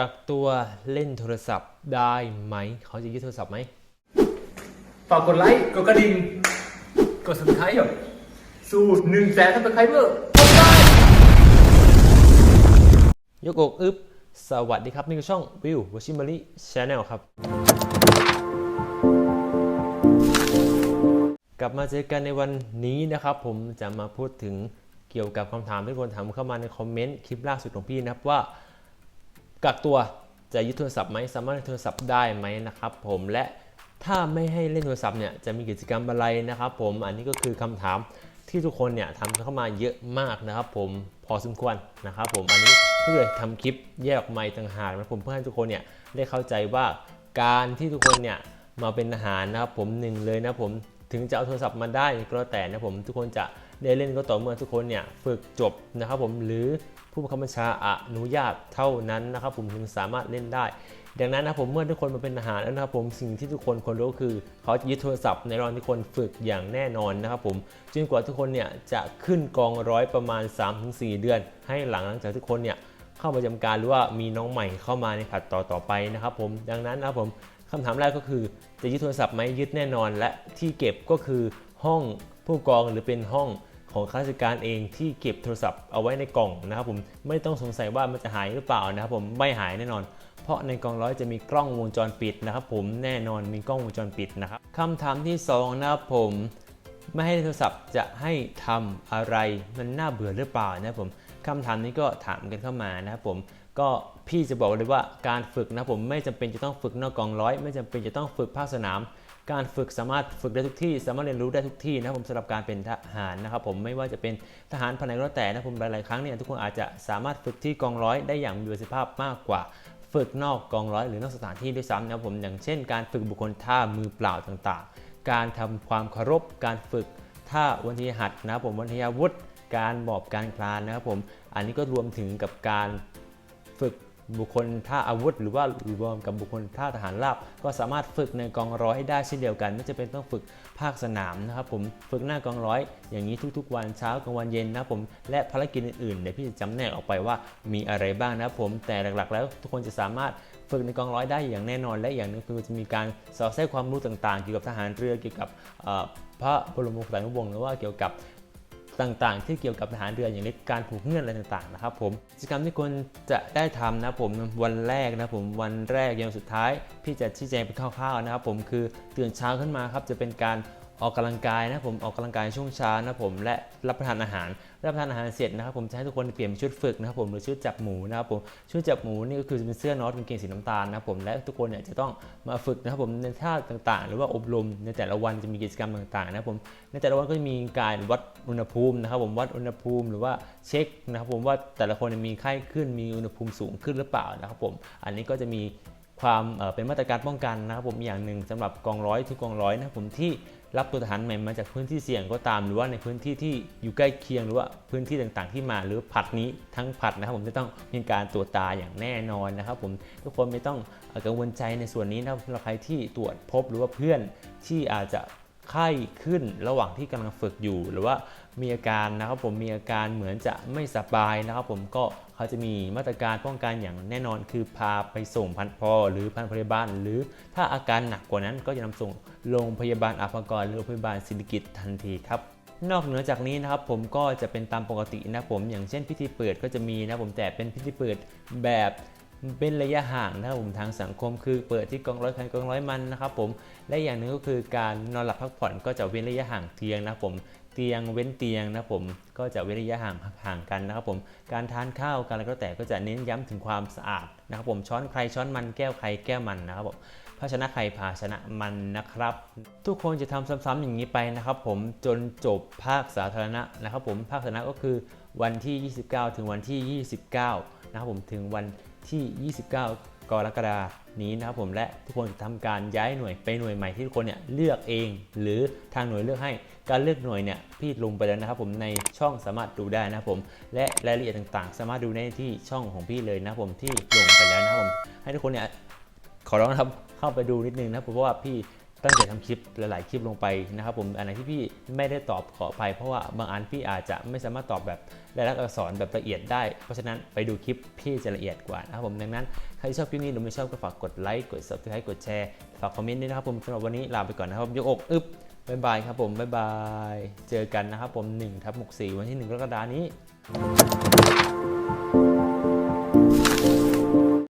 กักตัวเล่นโทรศัพท์ได้ไหม เขาจะยึดโทรศัพท์ไหมฝากกดไลค์กดกระดิ่งกด subscribe สู่หนึ่งแสน subscriber ยกอกอึบสวัสดีครับ นี่คือช่องวิววชิมาริชาแนลครับ กลับมาเจอกันในวันนี้นะครับ ผมจะมาพูดถึงเกี่ยวกับคำถามที่คนถามเข้ามาในคอมเมนต์คลิปล่าสุดของพี่นะครับว่า กักตัวจะยึดโทรศัพท์ไหมสามารถเล่นโทรศัพท์ได้ไหมนะครับผมและถ้าไม่ให้เล่นโทรศัพท์เนี่ยจะมีกิจกรรมอะไรนะครับผมอันนี้ก็คือคำถามที่ทุกคนเนี่ยทำเข้ามาเยอะมากนะครับผมพอสมควรนะครับผมอันนี้ก็เลยทำคลิปแยกออกมาต่างหากนะผมเพื่อให้ทุกคนเนี่ยได้เข้าใจว่าการที่ทุกคนเนี่ยมาเป็นทหารนะครับผมหนึ่งเลยนะผมถึงจะเอาโทรศัพท์มาได้ก็แล้วแต่นะผมทุกคนจะได้เล่นก็ต่อเมื่อทุกคนเนี่ยฝึกจบนะครับผมหรือ ผู้บังคับบัญชาอนุญาตเท่านั้นนะครับผมถึงสามารถเล่นได้ ดังนั้นนะผมเมื่อทุกคนมาเป็นทหารแล้วนะครับผมสิ่งที่ทุกคนควรรู้คือ เขาจะยึดโทรศัพท์ในระหว่างที่คนฝึกอย่างแน่นอนนะครับผมจนกว่าทุกคนเนี่ยจะขึ้นกองร้อยประมาณ 3-4 เดือน ให้หลังหลังจากทุกคนเนี่ยเข้าประจำการหรือว่ามีน้องใหม่เข้ามาในผัดต่อต่อไปนะครับผมดังนั้นนะครับผมคำถามแรกก็คือจะยึดโทรศัพท์ไหมยึดแน่นอน และที่เก็บก็คือห้องผู้กองหรือเป็นห้อง ของข้าราชการเองที่เก็บโทรศัพท์เอาไว้ในกล่องนะครับผมไม่ต้องสงสัยว่ามันจะหายหรือเปล่านะครับผมไม่หายแน่นอนเพราะในกองร้อยจะมีกล้องวงจรปิดนะครับผมแน่นอนมีกล้องวงจรปิดนะครับคำถามที่สองนะครับผมไม่ให้โทรศัพท์จะให้ทำอะไรมันน่าเบื่อหรือเปล่านะครับผมคำถามนี้ก็ถามกันเข้ามานะครับผม ก็พี่จะบอกเลยว่าการฝึกนะผมไม่จำเป็นจะต้องฝึกนอกกองร้อย ไม่จำเป็นจะต้องฝึกภาคสนาม การฝึกสามารถฝึกได้ทุกที่ สามารถเรียนรู้ได้ทุกที่นะผมสำหรับการเป็นทหารนะครับผมไม่ว่าจะเป็นทหารภายในก็แล้วแต่นะผมหลายๆครั้งเนี่ยทุกคนอาจจะสามารถฝึกที่กองร้อยได้อย่างมีประสิทธิภาพมากกว่าฝึกนอกกองร้อยหรือนอกสถานที่ด้วยซ้ำนะครับผมอย่างเช่น การฝึกบุคคลท่ามือเปล่าต่างๆ การทำความเคารพ การฝึกท่าวันทีหัดนะครับผมวันทีอาวุธ การหมอบการคลานนะครับผมอันนี้ก็รวมถึงกับการ ฝึกบุคคลท่าอาวุธ หรือว่ารวมกับบุคคลท่าทหารราบ ก็สามารถฝึกในกองร้อยให้ได้เช่นเดียวกัน ไม่จะเป็นต้องฝึกภาคสนามนะครับผมฝึกหน้ากองร้อย อย่างนี้ทุกๆ วันเช้ากลางวันเย็นนะผมและภารกิจอื่นๆเดี๋ยวพี่จะจำแนกออกไปว่ามีอะไรบ้างนะผมแต่หลักๆ แล้วทุกคนจะสามารถฝึกในกองร้อยได้อย่างแน่นอน และอย่างหนึงคือจะมีการสอดแทรกความรู้ต่างๆ เกี่ยวกับทหารเรือเกี่ยวกับพระบรมสารีวงศ์หรือว่าเกี่ยวกับ ต่างๆ ที่เกี่ยวกับทหารเรืออย่างเล็การผูกเงื่อนอะไรต่างๆนะครับผมกิจกรรมที่คนจะได้ทำนะผมวันแรกนะผมวันแรกยันสุดท้าย พี่จะชี้แจงเป็นคร่าวๆนะครับผมคือตื่นเช้าขึ้นมาครับจะเป็นการ ออกกำลังกายนะผมออกกำลังกายช่วงเช้านะผมและรับประทานอาหาร รับประทานอาหารเสร็จนะครับผมจะให้ทุกคนเปลี่ยนเป็นชุดฝึกนะครับผมหรือชุดจับหมูนะครับผมชุดจับหมูนี่ก็คือจะเป็นเสื้อนอตกางเกงสีน้ำตาลนะครับผมและทุกคนเนี่ยจะต้องมาฝึกนะครับผมในท่าต่างๆ หรือว่าอบรมในแต่ละวันจะมีกิจกรรมต่างๆนะครับผมในแต่ละวันก็จะมีการวัดอุณหภูมินะครับผมวัดอุณหภูมิหรือว่าเช็คนะครับผมว่าแต่ละคนมีไข้ขึ้นมีอุณหภูมิสูงขึ้นหรือเปล่านะครับผมอันนี้ก็จะมี ความเป็นมาตรการป้องกันนะครับผมอย่างหนึ่งสำหรับกองร้อยทุกกองร้อยนะครับผมที่รับตัวทหารใหม่มาจากพื้นที่เสี่ยงก็ตาม หรือว่าในพื้นที่ที่อยู่ใกล้เคียงหรือว่าพื้นที่ต่างๆที่มา หรือผัดนี้ทั้งผัดนะครับผมจะต้องมีการตรวจตาอย่างแน่นอนนะครับผมทุกคนไม่ต้องกังวลใจในส่วนนี้นะครับสำหรับใครที่ตรวจพบหรือว่าเพื่อนที่อาจจะ ไข้ขึ้นระหว่างที่กำลังฝึกอยู่ หรือว่ามีอาการนะครับผมมีอาการเหมือนจะไม่สบายนะครับผมก็เขาจะมีมาตรการป้องกันอย่างแน่นอน คือพาไปส่งพันพอหรือพันพยาบาล หรือถ้าอาการหนักกว่านั้นก็จะนำส่งโรงพยาบาลอภากรหรือโรงพยาบาลศิริกิตทันทีครับนอกเหนือจากนี้นะครับผมก็จะเป็นตามปกตินะผมอย่างเช่นพิธีเปิดก็จะมีนะผมแต่เป็นพิธีเปิดแบบ เป็นระยะห่างนะครับผมทางสังคมคือเปิดที่กองร้อยใครกองร้อยมันนะครับผมและอย่างหนึ่งก็คือการนอนหลับพักผ่อนก็จะเว้นระยะห่างเตียงนะครับผมเตียงเว้นเตียงนะครับผมก็จะเว้นระยะห่างห่างกันนะครับผมการทานข้าวการอะไรก็แต่ก็จะเน้นย้ำถึงความสะอาดนะครับผมช้อนใครช้อนมันแก้วใครแก้วมันนะครับผมภาชนะใครภาชนะมันนะครับ ทุกคนจะทำซ้ำๆอย่างนี้ไปนะครับ ผมจนจบภาคสาธารณะนะครับ ผมภาคสาธารณะก็คือวันที่ 29 ถึงวันที่ 29 นะครับผมถึงวัน ที่ 29 กรกฎานี้นะครับผมและทุกคนจะทำการย้ายหน่วยไปหน่วยใหม่ที่ทุกคนเนี่ยเลือกเอง หรือทางหน่วยเลือกให้การเลือกหน่วยเนี่ยพี่ลงไปแล้วนะครับผมในช่องสามารถดูได้นะครับผมและรายละเอียดต่างๆ สามารถดูได้ที่ช่องของพี่เลยนะครับผมที่ลงไปแล้วนะครับผมให้ทุกคนเนี่ยขอร้องนะครับเข้าไปดูนิดนึงนะครับเพราะว่าพี่ ตั้งใจทำคลิปหลาย ๆ คลิปลงไปนะครับผมอันไหนที่พี่ไม่ได้ตอบขออภัยเพราะว่าบางอันพี่อาจจะไม่สามารถตอบแบบรายลักษณ์อักษรแบบละเอียดได้ เพราะฉะนั้นไปดูคลิปพี่จะละเอียดกว่านะครับผมดังนั้นใครชอบคลิปนี้หรือไม่ชอบก็ฝากกดไลค์กด subscribe กดแชร์ฝากคอมเมนต์ด้วยนะครับผมสำหรับวันนี้ลาไปก่อนนะครับยกอกอึ๊บบายบายครับผมบายบายเจอกันนะครับผม1ทับ64วันที่1กรกฎานี้